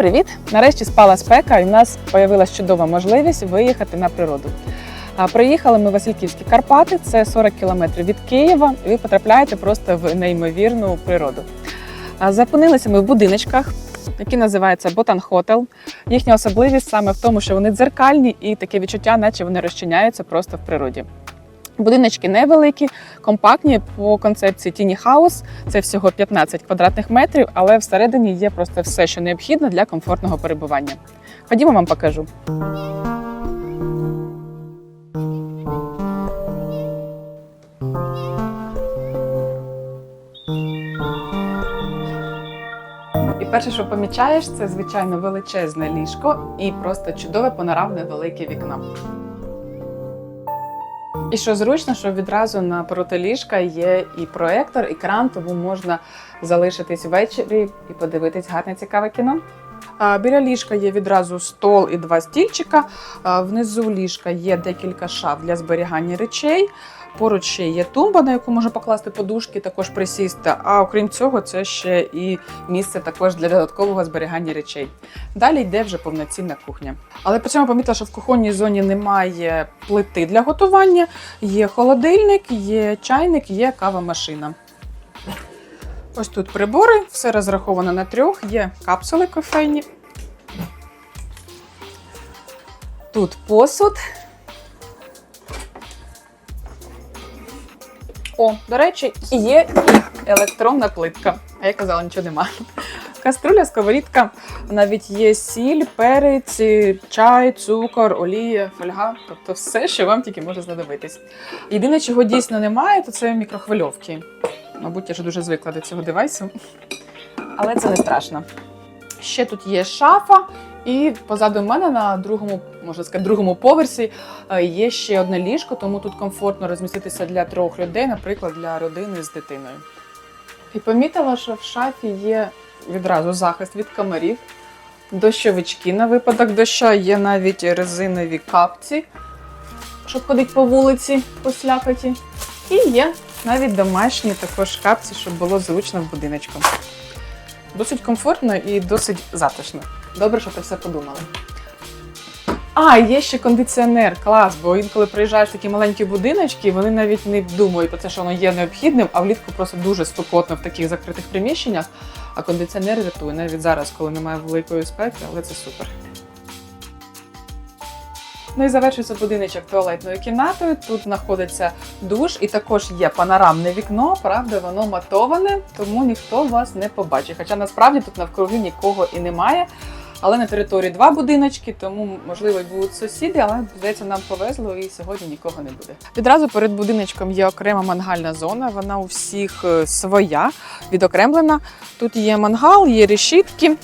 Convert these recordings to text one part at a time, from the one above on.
Привіт! Нарешті спала спека, і в нас з'явилася чудова можливість виїхати на природу. Приїхали ми в Васильківські Карпати, це 40 кілометрів від Києва. і Ви потрапляєте просто в неймовірну природу. Зупинилися ми в будиночках, які називаються Ботан Хотел. Їхня особливість саме в тому, що вони дзеркальні і таке відчуття, наче вони розчиняються просто в природі. Будиночки невеликі, компактні по концепції Tiny House. Це всього 15 квадратних метрів, але всередині є просто все, що необхідно для комфортного перебування. Ходімо, вам покажу. І перше, що помічаєш, це звичайно величезне ліжко і просто чудове панорамне велике вікно. І що зручно, що відразу на проти ліжка є і проектор, і кран, тому можна залишитись ввечері і подивитись гарне цікаве кіно. Біля ліжка є відразу стол і два стільчика. Внизу ліжка є декілька шаф для зберігання речей. Поруч ще є тумба, на яку можна покласти подушки, також присісти. А окрім цього, це ще і місце також для додаткового зберігання речей. Далі йде вже повноцінна кухня. Але при цьому помітила, що в кухонній зоні немає плити для готування. Є холодильник, є чайник, є кава-машина. Ось тут прибори, все розраховано на трьох, є капсули кофейні. Тут посуд. О, до речі, є і електронна плитка. А я казала, нічого нема. Каструля, сковорідка, навіть є сіль, перець, чай, цукор, олія, фольга, тобто все, що вам тільки може знадобитись. Єдине, чого дійсно немає, то це мікрохвильовки. Мабуть, я вже дуже звикла до цього девайсу, але це не страшно. Ще тут є шафа, і позаду мене на другому, можна сказати, другому поверсі е, є ще одне ліжко, тому тут комфортно розміститися для трьох людей, наприклад, для родини з дитиною. І помітила, що в шафі є відразу захист від комарів, дощовички на випадок доща, є навіть резинові капці, щоб ходити по вулиці по слякоті. І є навіть домашні також капці, щоб було зручно в будиночку. Досить комфортно і досить затишно. Добре, що ти все подумали. А, є ще кондиціонер, клас, бо інколи приїжджаєш в такі маленькі будиночки, вони навіть не думають про те, що воно є необхідним, а влітку просто дуже спокотно в таких закритих приміщеннях. А кондиціонер рятує навіть зараз, коли немає великої спеки, але це супер. Ну і завершується будиночок туалетною кімнатою. Тут знаходиться душ і також є панорамне вікно. Правда, воно матоване, тому ніхто вас не побачить. Хоча насправді тут навкруги нікого і немає. Але на території два будиночки, тому можливо будуть сусіди, але здається, нам повезло і сьогодні нікого не буде. Відразу перед будиночком є окрема мангальна зона. Вона у всіх е, своя, відокремлена. Тут є мангал, є решітки.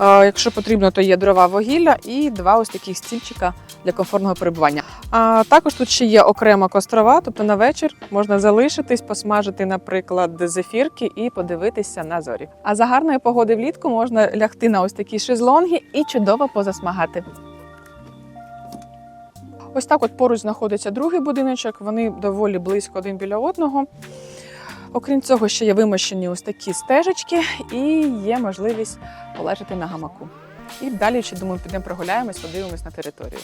Е, Якщо потрібно, то є дрова вугілля і два ось таких стільчика для комфортного перебування. А також тут ще є окрема кострова, тобто на вечір можна залишитись, посмажити, наприклад, зефірки і подивитися на зорі. А за гарної погоди влітку можна лягти на ось такі шезлонги і чудово позасмагати. Ось так от поруч знаходиться другий будиночок. Вони доволі близько один біля одного. Окрім цього, ще є вимощені ось такі стежечки і є можливість полежати на гамаку. І далі ще думаю, підемо прогуляємось, подивимось на територію.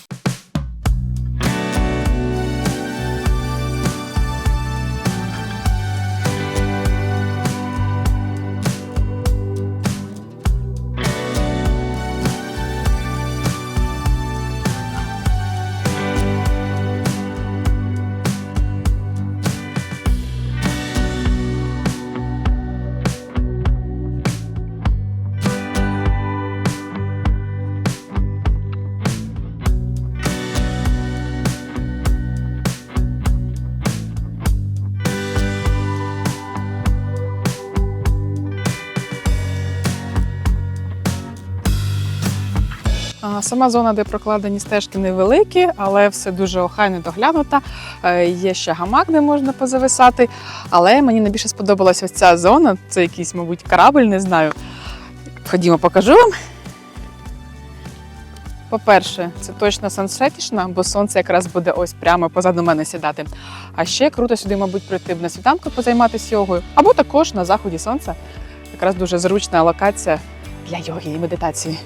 Сама зона, де прокладені стежки, невеликі, але все дуже охайно доглянута. Е, Є ще гамак, де можна позависати. Але мені найбільше сподобалася ось ця зона. Це якийсь, мабуть, корабль, не знаю. Ходімо, покажу вам. По-перше, це точно сансетішна, бо сонце якраз буде ось прямо позаду мене сідати. А ще круто сюди, мабуть, прийти на світанку позайматися йогою, або також на заході сонця. Якраз дуже зручна локація для йоги і медитації.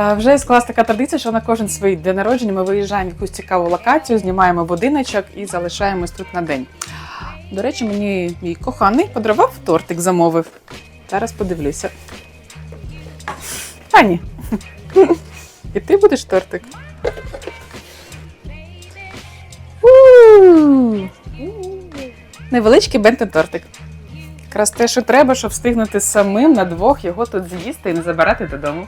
Вже склалась така традиція, що на кожен свій день народження ми виїжджаємо в якусь цікаву локацію, знімаємо будиночок і залишаємось тут на день. До речі, мені мій коханий подарував тортик, замовив. Зараз подивлюся. Ані. І ти будеш тортик. Невеличкий бентен тортик. Якраз те, що треба, щоб встигнути самим на двох його тут з'їсти і не забирати додому.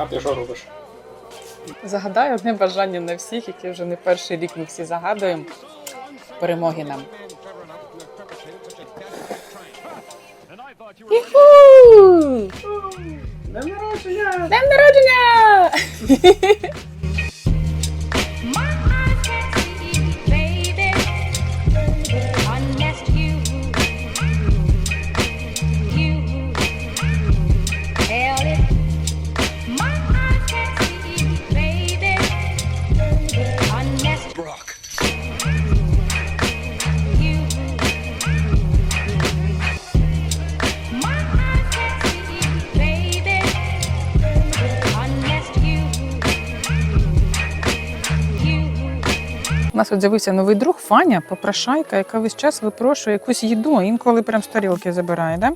А ти що робиш? Загадаю одне бажання на всіх, які вже не перший рік ми всі загадуємо. Перемоги нам. Іху! Днем народження! Днем народження! Нас от з'явився новий друг Фаня, попрошайка, яка весь час випрошує якусь їду, інколи прям з тарілки забирає, да?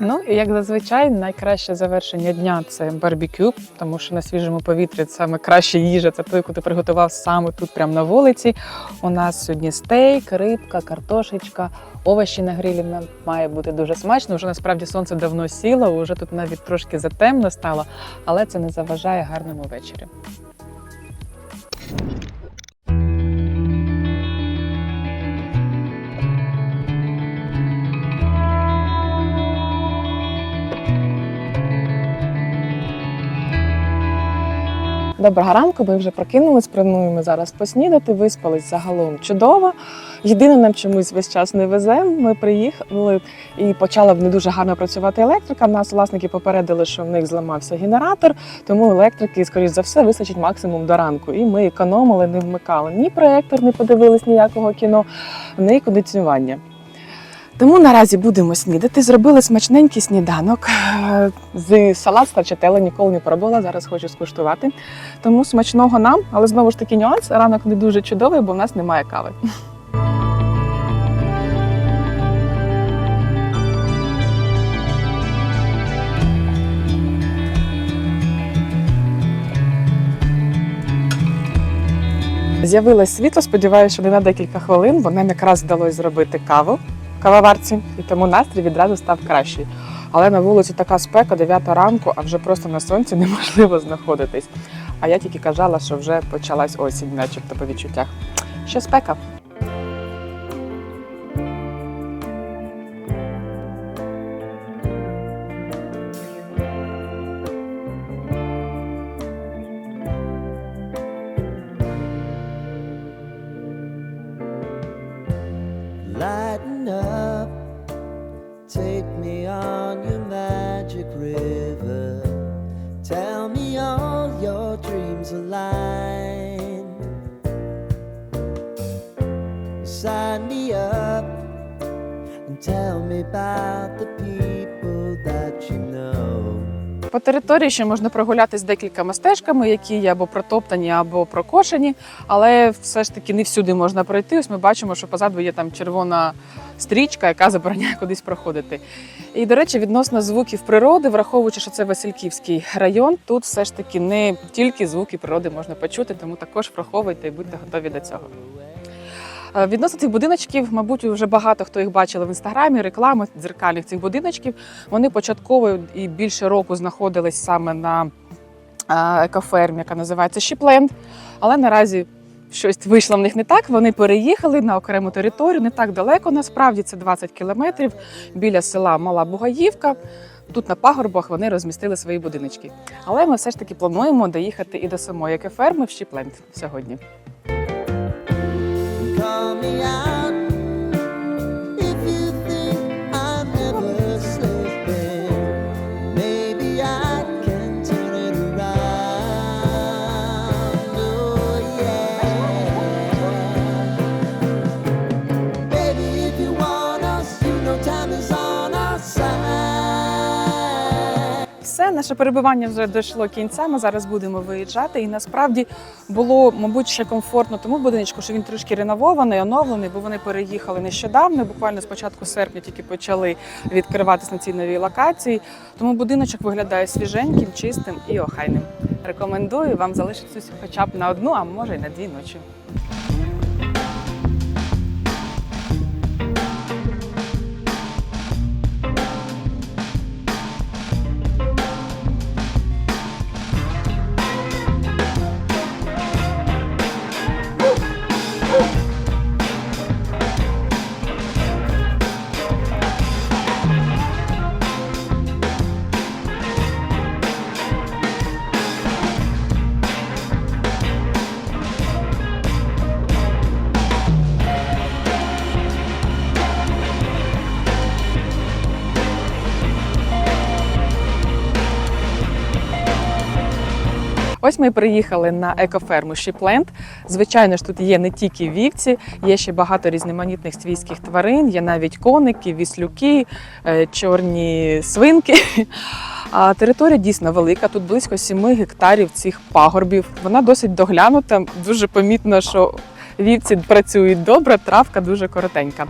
Ну і як зазвичай, найкраще завершення дня це барбекю, тому що на свіжому повітрі саме краща їжа це той, яку ти приготував саме тут, прямо на вулиці. У нас сьогодні стейк, рибка, картошечка, овочі на грилі. Має бути дуже смачно. Вже насправді сонце давно сіло, вже тут навіть трошки затемно стало, але це не заважає гарному вечорі. Доброго ранку, ми вже прокинулись, плануємо зараз поснідати, виспались загалом чудово. Єдине нам чомусь весь час не везе. Ми приїхали і почала не дуже гарно працювати електрика. Нас власники попередили, що в них зламався генератор, тому електрики, скоріш за все, вистачить максимум до ранку. І ми економили, не вмикали ні проектор, не подивились ніякого кіно, ні кондиціювання. Тому наразі будемо снідати. Зробили смачненький сніданок е, з салат старчателе, ніколи не пробувала. Зараз хочу скуштувати. Тому смачного нам, але знову ж таки нюанс. Ранок не дуже чудовий, бо в нас немає кави. З'явилось світло, сподіваюся, що не на декілька хвилин, бо нам якраз вдалося зробити каву кавоварці, і тому настрій відразу став кращий. Але на вулиці така спека, 9 ранку, а вже просто на сонці неможливо знаходитись. А я тільки казала, що вже почалась осінь, начебто по відчуттях. Ще спека. Sign me up and tell me about the people that you know. По території ще можна прогулятися декількома стежками, які є або протоптані, або прокошені, але все ж таки не всюди можна пройти. Ось ми бачимо, що позаду є там червона стрічка, яка забороняє кудись проходити. І, до речі, відносно звуків природи, враховуючи, що це Васильківський район, тут все ж таки не тільки звуки природи можна почути, тому також враховуйте і будьте готові до цього. Е, Відносно цих будиночків, мабуть, вже багато хто їх бачили в інстаграмі, реклами дзеркальних цих будиночків. Вони початково і більше року знаходились саме на е, екофермі, яка називається Шіпленд. Але наразі щось вийшло в них не так. Вони переїхали на окрему територію, не так далеко. Насправді це 20 кілометрів біля села Мала Бугаївка. Тут на пагорбах вони розмістили свої будиночки. Але ми все ж таки плануємо доїхати і до самої екоферми в Шіпленд сьогодні. Me out наше перебування вже дійшло кінця. Ми зараз будемо виїжджати. І насправді було, мабуть, ще комфортно тому будиночку, що він трошки реновований, оновлений, бо вони переїхали нещодавно. Буквально з початку серпня тільки почали відкриватись на цій новій локації. Тому будиночок виглядає свіженьким, чистим і охайним. Рекомендую вам залишитися хоча б на одну, а може й на дві ночі. Ось ми приїхали на екоферму Шіпленд. Звичайно ж, тут є не тільки вівці, є ще багато різноманітних свійських тварин, є навіть коники, віслюки, е, чорні свинки. А територія дійсно велика. Тут близько 7 гектарів цих пагорбів. Вона досить доглянута. Дуже помітно, що вівці працюють добре, травка дуже коротенька.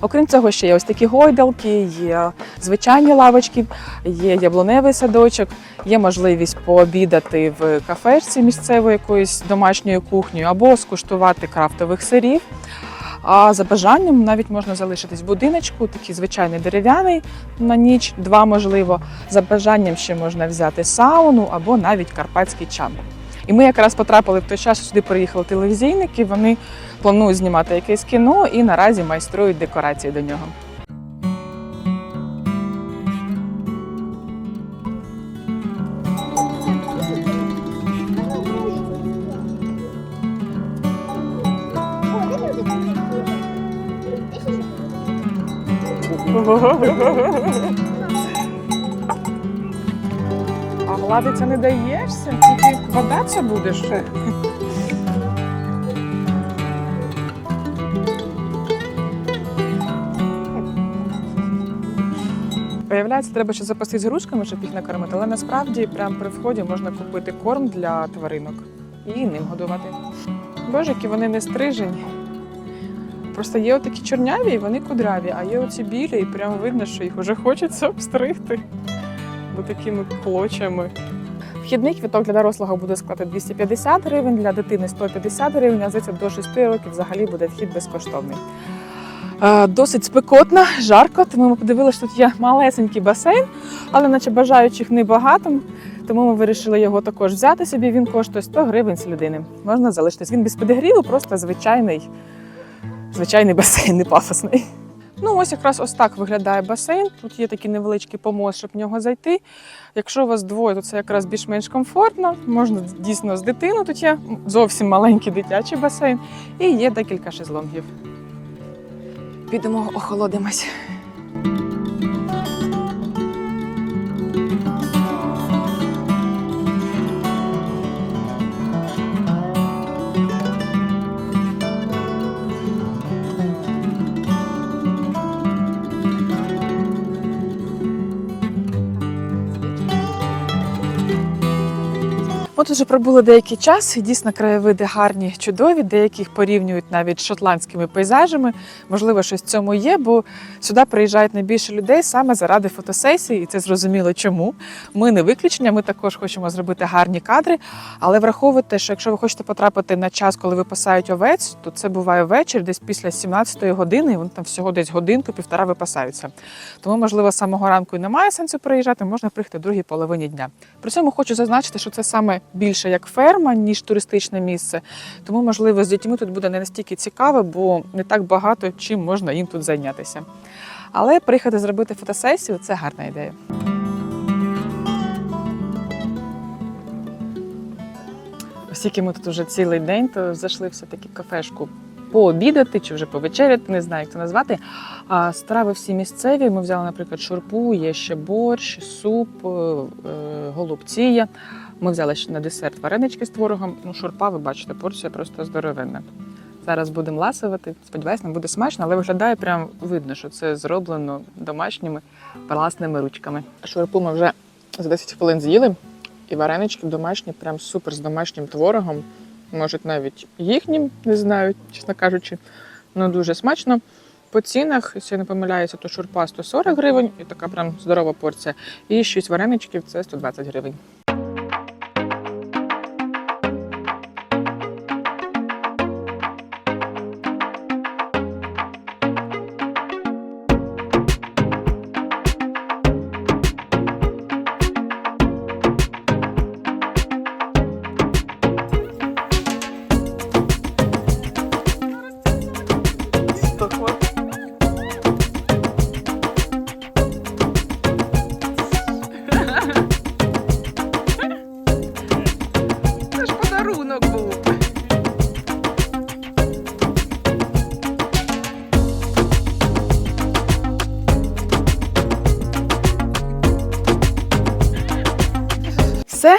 Окрім цього, ще є ось такі гойдалки, є звичайні лавочки, є яблуневий садочок, є можливість пообідати в кафешці місцевої якоюсь домашньою кухнею або скуштувати крафтових сирів. А за бажанням навіть можна залишитись в будиночку, такий звичайний дерев'яний на ніч, два можливо. За бажанням ще можна взяти сауну або навіть карпатський чан. І ми якраз потрапили в той час, сюди приїхали телевізійники. Вони планують знімати якесь кіно і наразі майструють декорації до нього. Гладиться не даєшся, тільки це будеш. Виявляється, треба ще запастись грушками, щоб їх накормити, але насправді прямо при вході можна купити корм для тваринок і ним годувати. Боже, які вони не стрижені. Просто є отакі чорняві і вони кудряві, а є оці білі, і прямо видно, що їх вже хочеться обстригти бо такими клочами. Вхідний квіток для дорослого буде складати 250 гривень, для дитини 150 гривень, а здається, до 6 років взагалі буде вхід безкоштовний. Е, Досить спекотно, жарко, тому ми подивилися, що тут є малесенький басейн, але наче бажаючих небагато. Тому ми вирішили його також взяти собі. Він коштує 100 гривень з людини. Можна залишитись. Він без підігріву, просто звичайний, звичайний басейн, не пафосний. Ну, ось якраз ось так виглядає басейн. Тут є такий невеличкий помост, щоб в нього зайти. Якщо у вас двоє, то це якраз більш-менш комфортно. Можна дійсно з дитиною. Тут є зовсім маленький дитячий басейн і є декілька шезлонгів. Підемо охолодимось. От уже пробули деякий час, і дійсно краєвиди гарні, чудові, деяких порівнюють навіть з шотландськими пейзажами. Можливо, щось в цьому є, бо сюди приїжджають найбільше людей саме заради фотосесії, і це зрозуміло чому. Ми не виключення, ми також хочемо зробити гарні кадри. Але враховуйте, що якщо ви хочете потрапити на час, коли випасають овець, то це буває ввечері, десь після 17-ї години, і вони там всього десь годинку, півтора випасаються. Тому, можливо, самого ранку і немає сенсу приїжджати, можна приїхати в другій половині дня. При цьому хочу зазначити, що це саме більше як ферма, ніж туристичне місце. Тому, можливо, з дітьми тут буде не настільки цікаво, бо не так багато чим можна їм тут зайнятися. Але приїхати зробити фотосесію це гарна ідея. Оскільки ми тут вже цілий день, то зайшли все-таки кафешку пообідати чи вже повечеряти, не знаю, як це назвати. А страви всі місцеві. Ми взяли, наприклад, шурпу, є ще борщ, суп, е, е, голубці. Ми взяли ще на десерт варенички з творогом. Ну, шурпа, ви бачите, порція просто здоровенна. Зараз будемо ласувати. Сподіваюсь, нам буде смачно, але виглядає прям видно, що це зроблено домашніми власними ручками. Шурпу ми вже за 10 хвилин з'їли. І варенички домашні, прям супер з домашнім творогом. Може, навіть їхнім, не знаю, чесно кажучи. Ну дуже смачно. По цінах, якщо я не помиляюся, то шурпа 140 гривень і така прям здорова порція. І 6 вареничків це 120 гривень.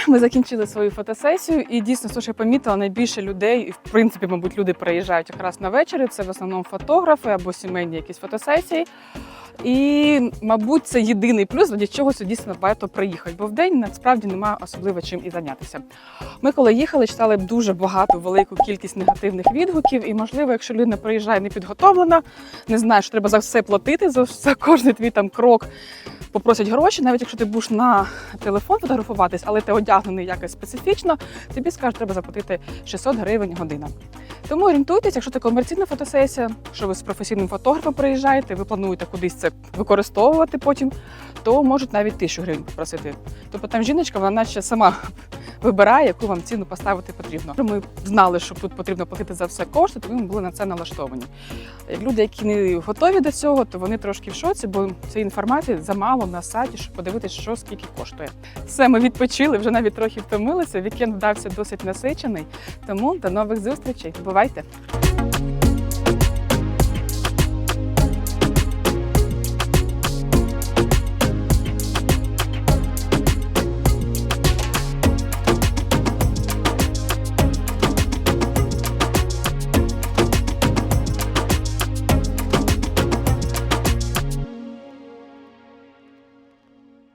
Ми закінчили свою фотосесію, і дійсно, я помітила, найбільше людей, і в принципі, мабуть, люди приїжджають якраз на вечері. Це в основному фотографи або сімейні якісь фотосесії. І, мабуть, це єдиний плюс, ради чого сюди дійсно варто приїхати, бо в день насправді немає особливо чим і зайнятися. Ми, коли їхали, читали дуже багато велику кількість негативних відгуків, і можливо, якщо людина приїжджає не підготовлена, не знає, що треба за все платити, за, за кожний твій там крок попросять гроші, навіть якщо ти будеш на телефон фотографуватись, але ти одягнений якось специфічно, тобі скажуть, треба заплатити 600 гривень година. Тому орієнтуйтесь, якщо це комерційна фотосесія, що ви з професійним фотографом приїжджаєте, ви плануєте кудись це використовувати потім, то можуть навіть тисячу гривень попросити. Тобто там жіночка, вона наче сама вибирає, яку вам ціну поставити потрібно. Ми знали, що тут потрібно платити за все кошти, тому ми були на це налаштовані. Люди, які не готові до цього, то вони трошки в шоці, бо цієї інформації замало на сайті, щоб подивитися, що скільки коштує. Все, ми відпочили, вже навіть трохи втомилися. Вікенд вдався досить насичений. Тому до нових зустрічей. Бувайте!